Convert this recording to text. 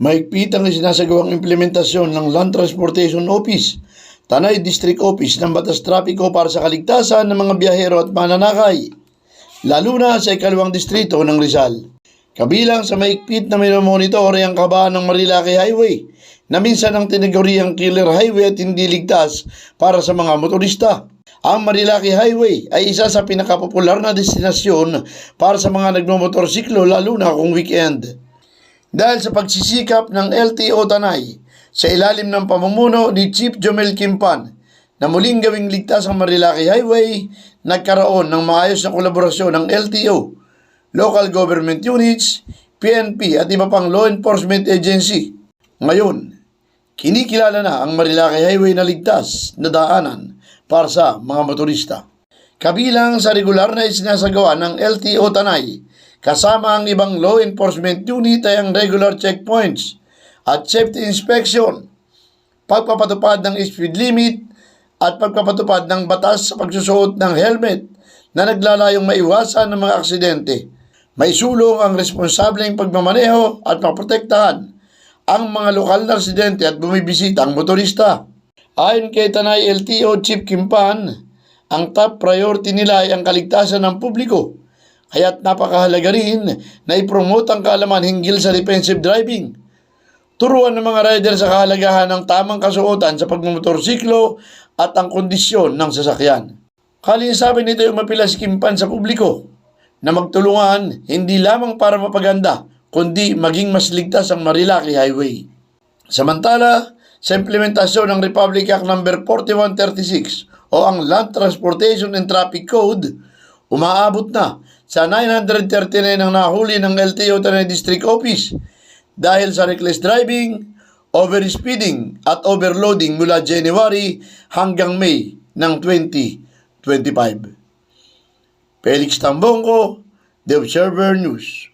Maigpit ang sinasagawang implementasyon ng Land Transportation Office, Tanay District Office ng Batas Trapiko para sa kaligtasan ng mga biyahero at mananakay, lalo na sa ikalawang distrito ng Rizal. Kabilang sa maigpit na minomonitore ang kabahan ng Marilaki Highway na minsan ang tinaguriang killer highway at hindi ligtas para sa mga motorista. Ang Marilaki Highway ay isa sa pinakapopular na destinasyon para sa mga nagmumotorsiklo lalo na kung weekend. Dahil sa pagsisikap ng LTO Tanay sa ilalim ng pamumuno ni Chief Jomel Kimpan na muling gawing ligtas ang Marilaki Highway, nagkaroon ng maayos na kolaborasyon ng LTO, local government units, PNP at iba pang law enforcement agency. Ngayon, kinikilala na ang Marilaki Highway na ligtas na daanan para sa mga motorista. Kabilang sa regular na isinasagawa ng LTO Tanay, kasama ang ibang law enforcement unit ay ang regular checkpoints at safety inspection, pagpapatupad ng speed limit at pagpapatupad ng batas sa pagsusuot ng helmet na naglalayong maiwasan ng mga aksidente. May sulong ang responsableng pagmamaneho at maprotektahan ang mga lokal na residente at bumibisitang motorista. Ayon kay Tanay LTO Chief Kimpan, ang top priority nila ay ang kaligtasan ng publiko. Kaya't napakahalaga rin na ipromote ang kaalaman hinggil sa defensive driving. Turuan ng mga rider sa kahalagahan ng tamang kasuotan sa pagmumotorsiklo at ang kondisyon ng sasakyan. Kalinsabi nito yung mapila si sa publiko na magtulungan hindi lamang para mapaganda kundi maging mas ligtas ang Marilaki Highway. Samantala, sa implementasyon ng Republic Act No. 4136 o ang Land Transportation and Traffic Code, umaabot na sa 939 ang nahuli ng LTO Tanay District Office dahil sa reckless driving, overspeeding at overloading mula January hanggang May ng 2025. Felix Tambongko, The Observer News.